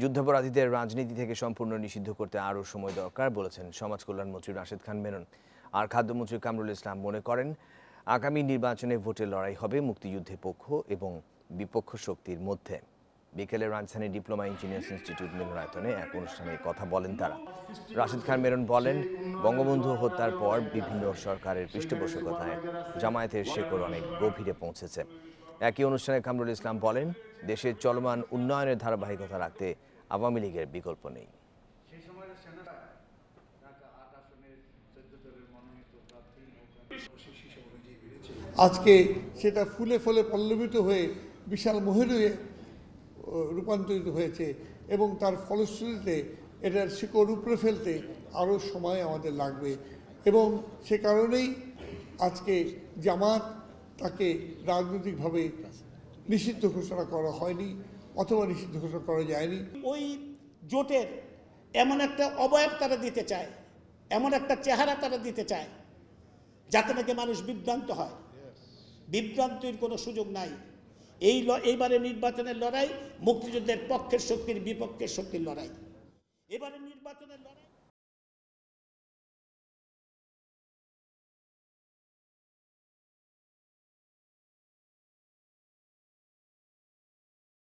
যুদ্ধাপরাধীদের রাজনীতি থেকে সম্পূর্ণ নিষিদ্ধ করতে আরও সময় দরকার, বলেছেন সমাজ কল্যাণমন্ত্রী রাশেদ খান মেনন। আর খাদ্যমন্ত্রী কামরুল ইসলাম মনে করেন, আগামী নির্বাচনে ভোটের লড়াই হবে মুক্তিযুদ্ধের পক্ষ এবং বিপক্ষ শক্তির মধ্যে। বিকেলে রাজধানী ডিপ্লোমা ইঞ্জিনিয়ার্স ইনস্টিটিউট মিলনায়তনে এক অনুষ্ঠানে কথা বলেন তারা। রাশেদ খান মেরন বলেন, বঙ্গবন্ধু হত্যার পর বিভিন্ন সরকারের পৃষ্ঠপোষকতায় জামায়াতের শেকড় অনেক গভীরে পৌঁছেছে। একই অনুষ্ঠানে কামরুল ইসলাম বলেন দেশের চলমান উন্নয়নের ধারাবাহিকতা রাখতে আওয়ামী লীগের বিকল্প নেই। আজকে সেটা ফুলে ফলে পল্লবিত হয়ে বিশাল মহিরে রূপান্তরিত হয়েছে এবং তার ফলশ্রুতিতে এটার শিকড় উপরে ফেলতে আরও সময় আমাদের লাগবে। এবং সে কারণেই আজকে জামাত তাকে রাজনৈতিকভাবে নিষিদ্ধ ঘোষণা করা হয়নি অথবা নিষিদ্ধ ঘোষণা করা যায়নি। ওই জোটের এমন একটা অবয়ব তারা দিতে চায়, এমন একটা চেহারা তারা দিতে চায়, যাতে নাকি মানুষ বিভ্রান্ত হয়। বিভ্রান্তির কোনো সুযোগ নাই। এই এইবারে নির্বাচনের লড়াই, মুক্তিযুদ্ধের পক্ষের শক্তির বিপক্ষের শক্তির লড়াই। এবারে নির্বাচনের লড়াই